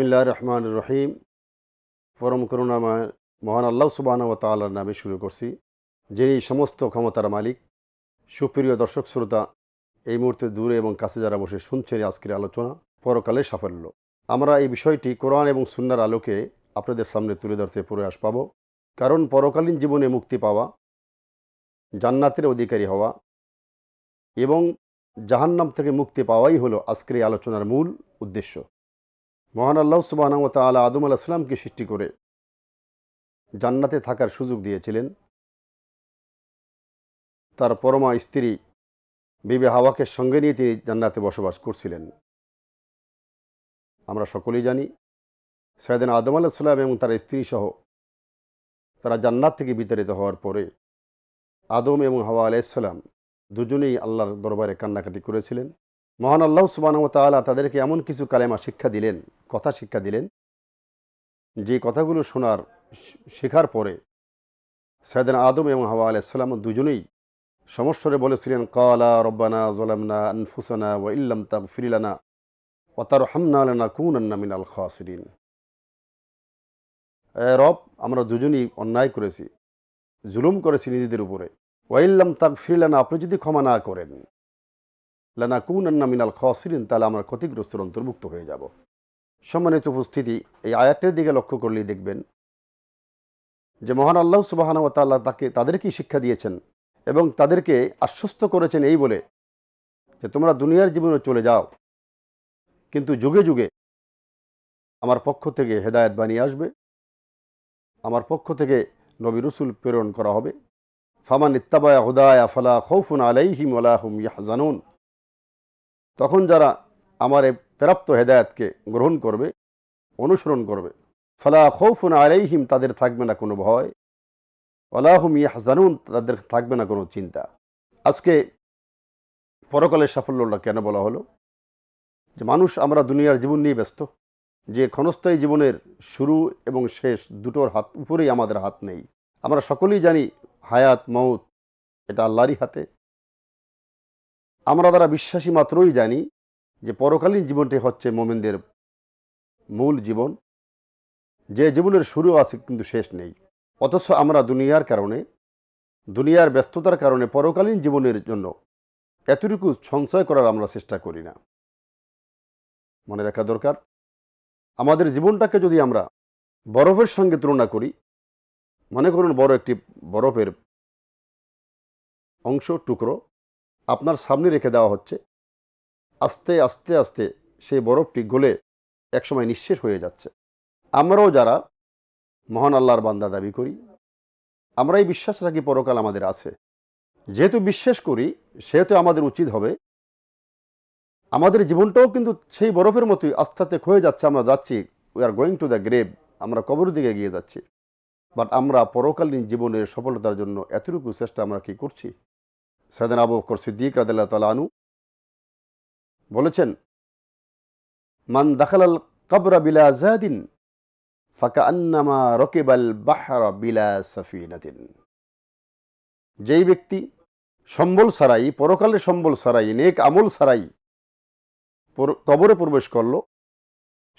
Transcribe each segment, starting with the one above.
বিসমিল্লাহ রহমান রহিম পরম করুণাময়, মহান আল্লাহ সুবাহ ও তাল্লার নামে শুরু করছি, যিনি সমস্ত ক্ষমতার মালিক। সুপ্রিয় দর্শক, শ্রোতা, এই মুহূর্তে দূরে এবং কাছে যারা বসে শুনছেন আজকের আলোচনা, পরকালে সাফল্য। আমরা এই বিষয়টি কোরআন এবং সুন্নার আলোকে আপনাদের সামনে তুলে ধরতে প্রয়াস পাব। কারণ পরকালীন জীবনে মুক্তি পাওয়া, জান্নাতের অধিকারী হওয়া এবং জাহান্নাম থেকে মুক্তি পাওয়াই হলো আজকের আলোচনার মূল উদ্দেশ্য। মহান আল্লাহ সুবাহ তালা আদম আলাহ ইসলামকে সৃষ্টি করে জান্নাতে থাকার সুযোগ দিয়েছিলেন। তার পরমা স্ত্রী বিবে হাওয়াকে সঙ্গে নিয়ে তিনি জান্নাতে বসবাস করছিলেন। আমরা সকলেই জানি, সৈয়দিন আদম আলাহ সাল্লাম এবং তার স্ত্রী সহ তারা জান্নাত থেকে বিতাড়িত হওয়ার পরে আদম এবং হাওয়া আলাইসাল্লাম দুজনেই আল্লাহর দরবারে কান্নাকাটি করেছিলেন। মহান আল্লাহ সুবাহ তালা তাদেরকে এমন কিছু কালেমা শিক্ষা দিলেন, কথা শিক্ষা দিলেন, যে কথাগুলো শোনার শেখার পরে সৈয়দিন আদম এবং হাওয়া আলাইসাল্লাম দুজনেই সমস্বরে বলেছিলেন, কালা রব্বানা জলামনা আনফুসানা ও ইল্লাম তাব ফিরিলানা ও তার হামনা কুন আন্না মিনাল খাসরিন. রব, আমরা দুজনই অন্যায় করেছি, জুলুম করেছি নিজেদের উপরে। ওয়াইল্লাম তাক ফিরিলানা আপনি যদি ক্ষমা না করেন। লানা কুন আন্না মিনাল খাসরিন তাহলে আমরা ক্ষতিগ্রস্তর অন্তর্ভুক্ত হয়ে যাব। সম্মানিত উপস্থিতি, এই আয়াতের দিকে লক্ষ্য করলেই দেখবেন যে মহান আল্লাহ সুবাহান ও তাল্লাহ তাকে, তাদেরকেই শিক্ষা দিয়েছেন এবং তাদেরকে আশ্বস্ত করেছেন এই বলে যে তোমরা দুনিয়ার জীবনে চলে যাও, কিন্তু যুগে যুগে আমার পক্ষ থেকে হেদায়ত বানিয়ে আসবে, আমার পক্ষ থেকে নবী রসুল প্রেরণ করা হবে। ফামান ইত্তাবায় হুদায় আফলা খৌফুন আলাইহিম আলাহুম ইয়াহজানুন। তখন যারা আমার এই প্রাপ্ত হেদায়তকে গ্রহণ করবে, অনুসরণ করবে, ফালা খৌফুন আলাইহিম তাদের থাকবে না কোনো ভয় আলাহুম ইয়াহজানুন তাদের থাকবে না কোনো চিন্তা। আজকে পরকালের সাফল্যটা কেন বলা হলো? যে মানুষ আমরা দুনিয়ার জীবন নিয়ে ব্যস্ত, যে ক্ষণস্থায়ী জীবনের শুরু এবং শেষ দুটোর হাত উপরেই আমাদের হাত নেই। আমরা সকলেই জানি হায়াত মৌত এটা আল্লাহরই হাতে। আমরা তারা বিশ্বাসী মাত্রই জানি যে পরকালীন জীবনটি হচ্ছে মোমেনদের মূল জীবন। যে জীবনের শুরু আছে কিন্তু শেষ নেই। অথচ আমরা দুনিয়ার কারণে, দুনিয়ার ব্যস্ততার কারণে পরকালীন জীবনের জন্য এতটুকু সঞ্চয় করার আমরা চেষ্টা করি না। মনে রাখা দরকার, আমাদের জীবনটাকে যদি আমরা বরফের সঙ্গে তুলনা করি, মনে করুন বড় একটি বরফের অংশ, টুকরো আপনার সামনে রেখে দেওয়া হচ্ছে। আস্তে আস্তে আস্তে সেই বরফটি গলে একসময় নিঃশেষ হয়ে যাচ্ছে। আমরাও যারা মহান আল্লাহর বান্দা দাবি করি আমরা এই বিশ্বাস রাখি পরকাল আমাদের আছে। যেহেতু বিশ্বাস করি, সেহেতু আমাদের উচিত হবে। আমাদের জীবনটাও কিন্তু সেই বরফের মতোই আস্তে আস্তে ক্ষয়ে যাচ্ছে, আমরা যাচ্ছি we are going to the grave আমরা কবরের দিকে এগিয়ে যাচ্ছি। বাট আমরা পরকালীন জীবনের সফলতার জন্য এতটুকু চেষ্টা আমরা কি করছি? সৈদান আবু বকর সিদ্দিক রাদিল্লাহ তালা বলেছেন, মান দাখালাল কবরা বিলা জাদিন ফাঁকা আন্নামা রকেবাল বাহারা বিলা সফিনাতিন। যেই ব্যক্তি সম্বল সারাই পরকালে সম্বল সারাই নেক আমল সারাই কবরে প্রবেশ করল,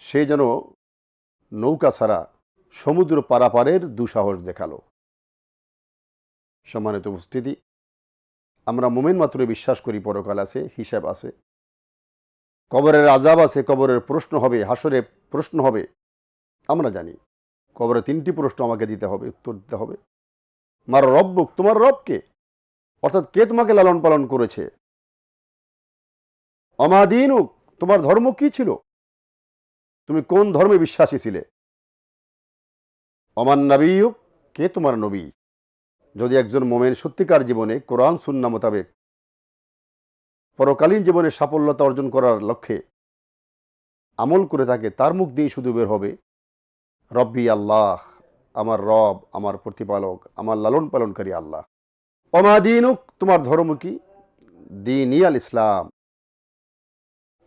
সে যেন নৌকা ছাড়া সমুদ্র পারাপারের দুঃসাহস দেখাল। সম্মানিত উপস্থিতি আমরা মোমেন মাত্র বিশ্বাস করি, পরকাল আছে, হিসাব আছে। কবরের আজাব আছে, কবরের প্রশ্ন হবে, হাসরে প্রশ্ন হবে, আমরা জানি। কবরে তিনটি প্রশ্ন আমাকে দিতে হবে, উত্তর দিতে হবে। মার রব্বুক তোমার রবকে অর্থাৎ কে তোমাকে লালন পালন করেছে? অমাদিনুক তোমার ধর্ম কি ছিল? তুমি কোন ধর্মে বিশ্বাসী ছিলে? অমান নবীক কে তোমার নবী? যদি একজন মোমেন সত্যিকার জীবনে কোরআন, সুন্না মোতাবেক পরকালীন জীবনে সাফল্যতা অর্জন করার লক্ষ্যে আমল করে থাকে, তার মুখ দিয়ে শুধু বের হবে, রব্বি আল্লাহ, আমার রব, আমার প্রতিপালক, আমার লালন পালনকারী আল্লাহ। অমাদিনুক তোমার ধর্ম কি? দিন আল ইসলাম।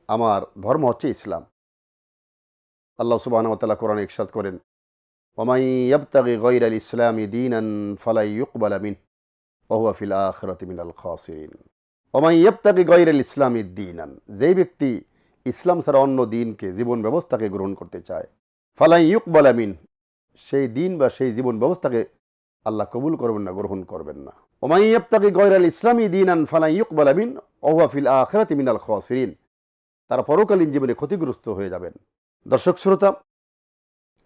আমার ধর্ম হচ্ছে ইসলাম। আল্লাহ সুবাহ তাল্লাহ কোরআন ইকসাদ করেন ওমাই ইয়াবতাগি গৈর আল ইসলামী দিন আন ফালাই ইউকবাল আমিন ওহুয়া ফিল আখরাত মিনাল খাসিরিন ওমাই ইয়াবতাগি গৈর আল ইসলামী দিন আন যেই ব্যক্তি ইসলাম ছাড়া অন্য দিনকে জীবন ব্যবস্থাকে গ্রহণ করতে চায় ফালাই ইউকবাল আমিন সেই দিন বা সেই জীবন ব্যবস্থাকে আল্লাহ কবুল করবেন না, গ্রহণ করবেন না। ওমাইয়াবতাকে গয়রাল ইসলামী দিন আন ফালাই ইউকবাল আমিন ওহাফিল আখরাত মিনাল খসরিন। তারা পরকালীন জীবনে ক্ষতিগ্রস্ত হয়ে যাবেন। দর্শক, শ্রোতা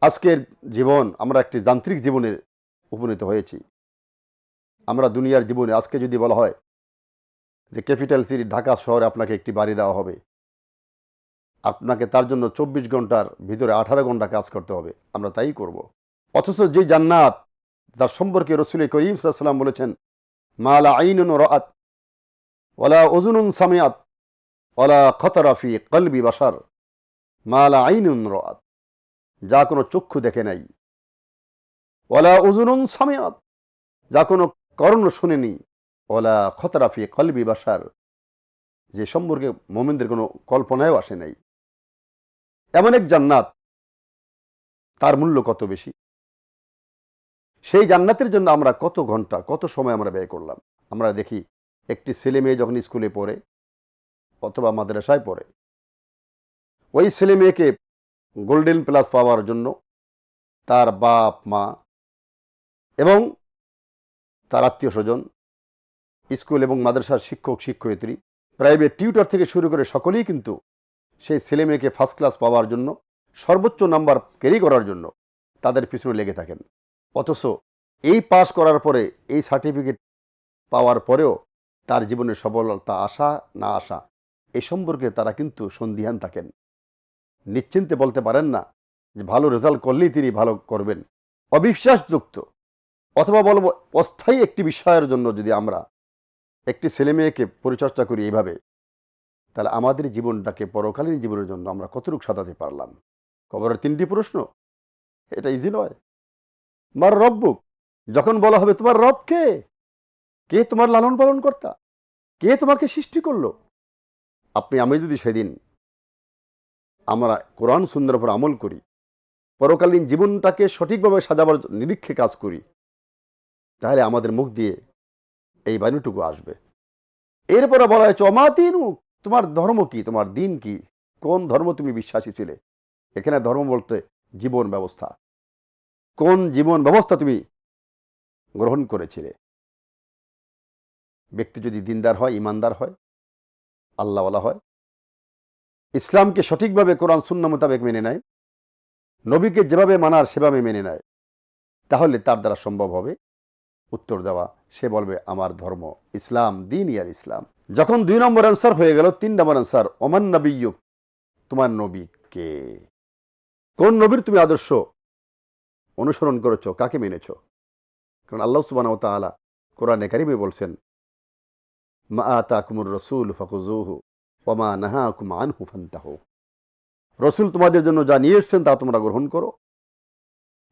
আজকের জীবন আমরা একটি যান্ত্রিক জীবনে উপনীত হয়েছি। আমরা দুনিয়ার জীবনে আজকে যদি বলা হয় যে ক্যাপিটাল সিটি ঢাকা শহরে আপনাকে একটি বাড়ি দেওয়া হবে। আপনাকে তার জন্য চব্বিশ ঘণ্টার ভিতরে আঠারো ঘণ্টা কাজ করতে হবে। আমরা তাই করব। অথচ যে জান্নাত তার সম্পর্কে রসুল করিম সাল্লাম বলেছেন, মালা আইনুন রাত ওলা ওজুনুন সামিয়াত ওলা খতরাফি কলবি বাসার মালা আইনুন রাত যা কোনো চক্ষু দেখে নাই। ওলা ওজুনুন সামিয়াত যা কোনো কর্ণ শুনেনি ওলা খতরাফি কলবি বাসার যে সম্পর্কে মোমেনদের কোনো কল্পনায়ও আসে নাই। এমন এক জান্নাত, তার মূল্য কত বেশি? সেই জান্নাতের জন্য আমরা কত ঘণ্টা, কত সময় আমরা ব্যয় করলাম? আমরা দেখি, একটি ছেলে মেয়ে যখন স্কুলে পড়ে অথবা মাদ্রাসায় পড়ে, ওই ছেলে মেয়েকে গোল্ডেন প্লাস পাওয়ার জন্য তার বাপ, মা এবং তার আত্মীয় স্বজন, স্কুল এবং মাদ্রাসার শিক্ষক, শিক্ষয়িত্রী প্রাইভেট টিউটর থেকে শুরু করে সকলেই কিন্তু সেই ছেলে মেয়েকে ফার্স্ট ক্লাস পাওয়ার জন্য, সর্বোচ্চ নাম্বার ক্যারি করার জন্য তাদের পিছনে লেগে থাকেন। অথচ এই পাশ করার পরে, এই সার্টিফিকেট পাওয়ার পরেও তার জীবনে সফলতা আসা না আসা, এ সম্পর্কে তারা কিন্তু সন্দিহান থাকেন। নিশ্চিন্তে বলতে পারেন না যে ভালো রেজাল্ট করলেই তিনি ভালো করবেন। অবিশ্বাসযুক্ত। অথবা বলব অস্থায়ী একটি বিষয়ের জন্য যদি আমরা একটি ছেলে মেয়েকে পরিচর্যা করি এইভাবে, তাহলে আমাদের জীবনটাকে পরকালীন জীবনের জন্য আমরা কতটুকু সাজাতে পারলাম? কবরের তিনটি প্রশ্ন। এটা ইজি নয়। মার রব্বুক যখন বলা হবে তোমার রব কে? কে তোমার লালন পালন কর্তা? কে তোমাকে সৃষ্টি করল? আপনি, আমি যদি সেদিন আমরা কোরআন সুন্দর উপর আমল করি, পরকালীন জীবনটাকে সঠিকভাবে সাজাবার নিরীক্ষে কাজ করি, তাহলে আমাদের মুখ দিয়ে এই বাণীটুকু আসবে। এরপরে বলা হয়েছে অমাতিনু তোমার ধর্ম কি? তোমার দিন কি? কোন ধর্ম তুমি বিশ্বাসী ছিলে? এখানে ধর্ম বলতে জীবন ব্যবস্থা। কোন জীবন ব্যবস্থা তুমি গ্রহণ করেছিলে? ব্যক্তি যদি দিনদার হয়, ইমানদার হয়, আল্লাহওয়ালা হয় ইসলামকে সঠিকভাবে কোরআন শূন্য মোতাবেক মেনে নেয়, নবীকে যেভাবে মানার সেভাবে মেনে নেয়, তাহলে তার দ্বারা সম্ভব হবে উত্তর দেওয়া। সে বলবে, আমার ধর্ম ইসলাম, দিন ইয়ার ইসলাম। যখন দুই নম্বর অ্যান্সার হয়ে গেল, তিন নম্বর অ্যান্সার ওমান নবীয়ুক, তোমার নবী কে? কোন নবীর তুমি আদর্শ? অনুসরণ করেছ, কাকে মেনেছ? কারণ আল্লাহ সুবান তালা কোরআনে কারিমে বলছেন, মা আতা কুমুর রসুল ফকুজুহু ওমা নাহা কুম ফান্তাহ। রসুল তোমাদের জন্য যা নিয়ে এসছেন তা তোমরা গ্রহণ করো।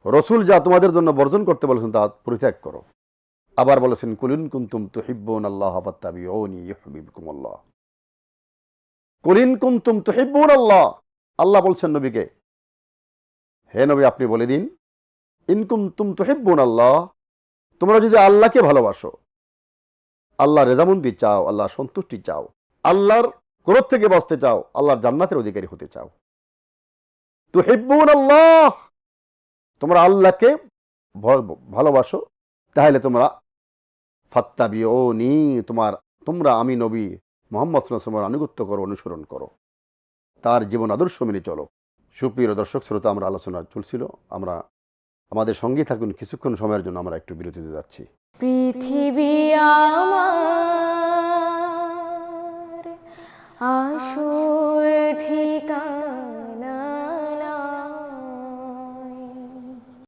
রসুল যা তোমাদের জন্য বর্জন করতে বলেছেন তা পরিত্যাগ করো। আবার বলেছেন, কুলিন কুন্তুম তুহিব্বুন আল্লাহ আল্লাহ। কুলিন কুন্তুম তুহিব্বুন আল্লাহ। আল্লাহ বলছেন নবীকে, হে নবী, আপনি বলে দিন ইনকুম তুম তুহিব্বুন আল্লাহ। তোমরা যদি আল্লাহকে ভালোবাসো, আল্লাহ রেজামন্দি চাও, আল্লাহ সন্তুষ্টি চাও, আল্লাহর ক্রোধ থেকে বাঁচতে চাও, আল্লাহর জান্নাতের অধিকারী হতে চাও। তুহিব্বুন আল্লাহ তোমরা আল্লাহকে ভালোবাসো, তাহলে তোমরা ফাত্তাবিও নি তোমার, তোমরা আমি নবী মোহাম্মদ সাল্লামের আনুগত্য করো, অনুসরণ করো। তার জীবন আদর্শ মেনে চলো। সুপ্রিয় দর্শক, শ্রোতা, আমরা আলোচনা চলছিল। আমরা আমাদের সঙ্গে থাকুন। কিছুক্ষণ সময়ের জন্য আমরা একটু বিরতিতে যাচ্ছি। পৃথিবী আমার আসল ঠিকানা